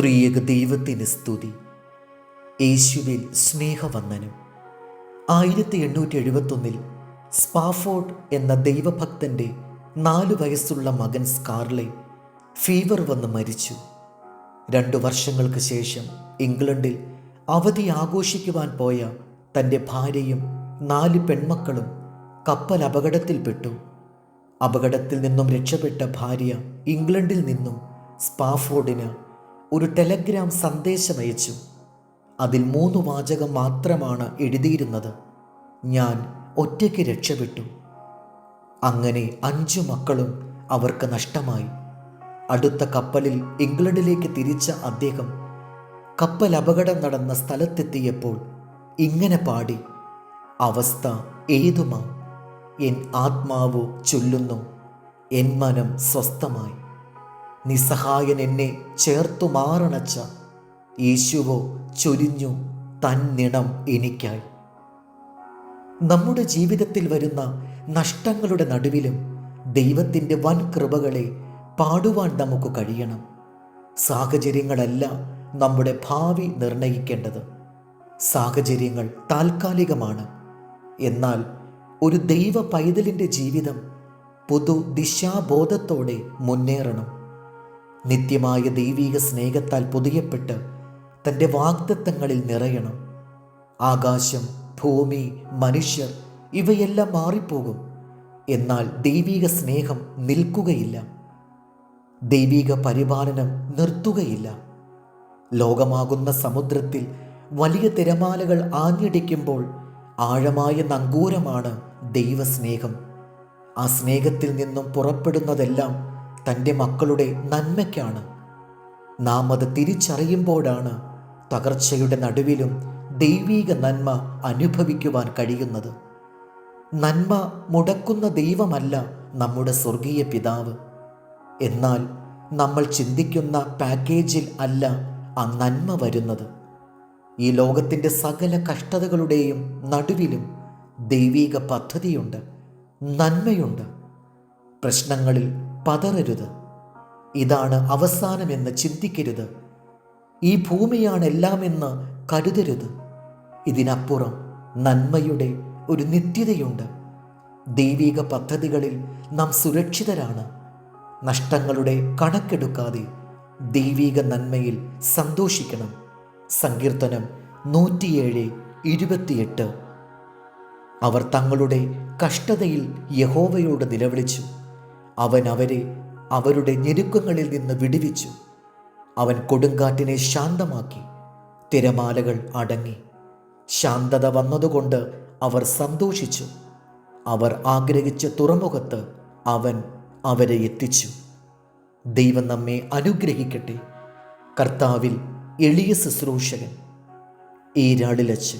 ത്രിയേക ദൈവത്തിന് സ്തുതി. യേശുവിൽ സ്നേഹവന്ദനം. ആയിരത്തി എണ്ണൂറ്റി എഴുപത്തൊന്നിൽ സ്പാഫോർഡ് എന്ന ദൈവഭക്തന്റെ നാലു വയസ്സുള്ള മകൻ സ്കാർലെ ഫീവർ വന്ന് മരിച്ചു. രണ്ടു വർഷങ്ങൾക്ക് ശേഷം ഇംഗ്ലണ്ടിൽ അവധി ആഘോഷിക്കുവാൻ പോയ തന്റെ ഭാര്യയും നാല് പെൺമക്കളും കപ്പൽ അപകടത്തിൽപ്പെട്ടു. അപകടത്തിൽ നിന്നും രക്ഷപ്പെട്ട ഭാര്യ ഇംഗ്ലണ്ടിൽ നിന്നും സ്പാഫോർഡിന് ഒരു ടെലഗ്രാം സന്ദേശമയച്ചു. അതിൽ മൂന്ന് വാചകം മാത്രമാണ് എഴുതിയിരുന്നത്. ഞാൻ ഒറ്റയ്ക്ക് രക്ഷപ്പെട്ടു. അങ്ങനെ അഞ്ചു മക്കളും അവർക്ക് നഷ്ടമായി. അടുത്ത കപ്പലിൽ ഇംഗ്ലണ്ടിലേക്ക് തിരിച്ച അദ്ദേഹം കപ്പൽ അപകടം നടന്ന സ്ഥലത്തെത്തിയപ്പോൾ ഇങ്ങനെ പാടി അവസ്ഥ ഏതുമാ? എൻ ആത്മാവ് ചൊല്ലുന്നു. എൻ മനം സ്വസ്ഥമായി. നിസ്സഹായൻ എന്നെ ചേർത്തു മാറണച്ച. യേശുവോ ചൊരിഞ്ഞു തന്നിണം എനിക്കായി. നമ്മുടെ ജീവിതത്തിൽ വരുന്ന നഷ്ടങ്ങളുടെ നടുവിലും ദൈവത്തിന്റെ വൻ കൃപകളെ പാടുവാൻ നമുക്ക് കഴിയണം. സാഹചര്യങ്ങളല്ല നമ്മുടെ ഭാവി നിർണയിക്കേണ്ടത്. സാഹചര്യങ്ങൾ താൽക്കാലികമാണ്. എന്നാൽ ഒരു ദൈവ പൈതലിന്റെ ജീവിതം പുതു ദിശാബോധത്തോടെ മുന്നേറണം. നിത്യമായ ദൈവിക സ്നേഹത്താൽ പൊതിയപ്പെട്ട് തന്റെ വാഗ്ദത്തങ്ങളിൽ നിറയണം. ആകാശം ഭൂമി മനുഷ്യർ ഇവയെല്ലാം മാറിപ്പോകും. എന്നാൽ ദൈവിക സ്നേഹം നിൽക്കുകയില്ല. ദൈവിക പരിപാലനം നിർത്തുകയില്ല. ലോകമാകുന്ന സമുദ്രത്തിൽ വലിയ തിരമാലകൾ ആഞ്ഞടിക്കുമ്പോൾ ആഴമായ നങ്കൂരമാണ് ദൈവസ്നേഹം. ആ സ്നേഹത്തിൽ നിന്നും പുറപ്പെടുന്നതെല്ലാം തന്റെ മക്കളുടെ നന്മയ്ക്കാണ്. നാം അത് തിരിച്ചറിയുമ്പോഴാണ് തകർച്ചയുടെ നടുവിലും ദൈവീക നന്മ അനുഭവിക്കുവാൻ കഴിയുന്നത്. നന്മ മുടക്കുന്ന ദൈവമല്ല നമ്മുടെ സ്വർഗീയ പിതാവ്. എന്നാൽ നമ്മൾ ചിന്തിക്കുന്ന പാക്കേജിൽ അല്ല ആ നന്മ വരുന്നത്. ഈ ലോകത്തിന്റെ സകല കഷ്ടതകളുടെയും നടുവിലും ദൈവീക പദ്ധതിയുണ്ട് നന്മയുണ്ട്. പ്രശ്നങ്ങളിൽ പതറരുത്. ഇതാണ് അവസാനമെന്ന് ചിന്തിക്കരുത്. ഈ ഭൂമിയാണ് എല്ലാമെന്ന് കരുതരുത്. ഇതിനപ്പുറം നന്മയുടെ ഒരു നിത്യതയുണ്ട്. ദൈവിക പദ്ധതികളിൽ നാം സുരക്ഷിതരാണ്. നഷ്ടങ്ങളുടെ കണക്കെടുക്കാതെ ദൈവിക നന്മയിൽ സന്തോഷിക്കണം. സങ്കീർത്തനം നൂറ്റിയേഴ് ഇരുപത്തിയെട്ട്. അവർ തങ്ങളുടെ കഷ്ടതയിൽ യഹോവയോട് നിലവിളിച്ചു. അവൻ അവരെ അവരുടെ ഞെരുക്കങ്ങളിൽ നിന്ന് വിടുവിച്ചു. അവൻ കൊടുങ്കാറ്റിനെ ശാന്തമാക്കി തിരമാലകൾ അടങ്ങി. ശാന്തത വന്നതുകൊണ്ട് അവർ സന്തോഷിച്ചു. അവർ ആഗ്രഹിച്ച തുറമുഖത്ത് അവൻ അവരെ എത്തിച്ചു. ദൈവം നമ്മെ അനുഗ്രഹിക്കട്ടെ. കർത്താവിൽ എളിയ ശുശ്രൂഷകൻ ഈരാളിലച്ച്